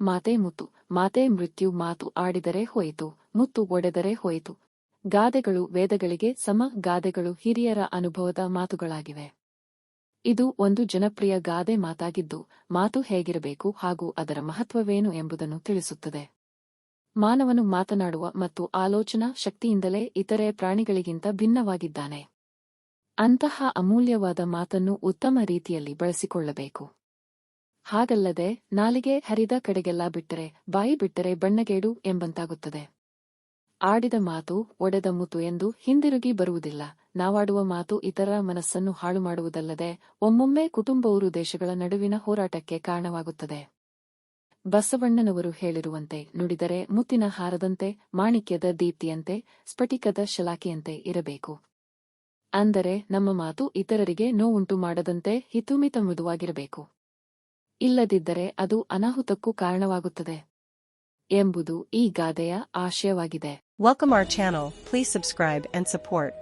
ಮಾತೆ ಮುತ್ತು, ಮಾತೆ ಮೃತ್ಯು ಮಾತು ಆಡಿದರೆ ಹೋಯಿತು, ಮುತ್ತು ಒಡೆದರೆ ಹೋಯಿತು. ಗಾದೆಗಳು ವೇದಗಳಿಗೆ ಸಮ, ಗಾದೆಗಳು ಹಿರಿಯರ ಅನುಭವದ ಮಾತುಗಳಾಗಿವೆ. ಇದು ಒಂದು ಜನಪ್ರಿಯ ಗಾದೆ ಮಾತಾಗಿದ್ದು, ಮಾತು ಹೇಗಿರಬೇಕು ಹಾಗೂ ಅದರ ಮಹತ್ವವೇನು ಎಂಬುದನ್ನು ತಿಳಿಸುತ್ತದೆ. ಮಾನವನು ಮಾತನಾಡುವ ಮತ್ತು ಆಲೋಚನಾ ಶಕ್ತಿಯಿಂದಲೇ ಇತರೆ ಪ್ರಾಣಿಗಳಿಗಿಂತ ಭಿನ್ನವಾಗಿದ್ದಾನೆ. ಅಂತಹ ಅಮೂಲ್ಯವಾದ ಮಾತನ್ನು ಉತ್ತಮ ರೀತಿಯಲ್ಲಿ ಬಳಸಿಕೊಳ್ಳಬೇಕು. ಹಾಗಲ್ಲದೆ ನಾಲಿಗೆ ಹರಿದ ಕಡೆಗೆಲ್ಲ ಬಿಟ್ಟರೆ ಬಾಯಿ ಬಿಟ್ಟರೆ ಬಣ್ಣಗೇಡು ಎಂಬಂತಾಗುತ್ತದೆ. ಆಡಿದ ಮಾತು ಒಡೆದ ಮುತು ಎಂದು ಹಿಂದಿರುಗಿ ಬರುವುದಿಲ್ಲ. ನಾವಾಡುವ ಮಾತು ಇತರ ಮನಸ್ಸನ್ನು ಹಾಳು ಮಾಡುವುದಲ್ಲದೆ ಒಮ್ಮೊಮ್ಮೆ ಕುಟುಂಬವರು ದೇಶಗಳ ನಡುವಿನ ಹೋರಾಟಕ್ಕೆ ಕಾರಣವಾಗುತ್ತದೆ. ಬಸವಣ್ಣನವರು ಹೇಳಿರುವಂತೆ, ನುಡಿದರೆ ಮುತ್ತಿನ ಹಾರದಂತೆ, ಮಾಣಿಕ್ಯದ ದೀಪ್ತಿಯಂತೆ, ಸ್ಫಟಿಕದ ಶಲಾಕಿಯಂತೆ ಇರಬೇಕು. ಅಂದರೆ ನಮ್ಮ ಮಾತು ಇತರರಿಗೆ ನೋವುಂಟು ಮಾಡದಂತೆ ಹಿತುಮಿತ ಮೃದುವಾಗಿರಬೇಕು ಇಲ್ಲದಿದ್ದರೆ ಅದು ಅನಾಹುತಕ್ಕೂ ಕಾರಣವಾಗುತ್ತದೆ ಎಂಬುದು ಈ ಗಾದೆಯ ಆಶಯವಾಗಿದೆ. Welcome our channel please subscribe and support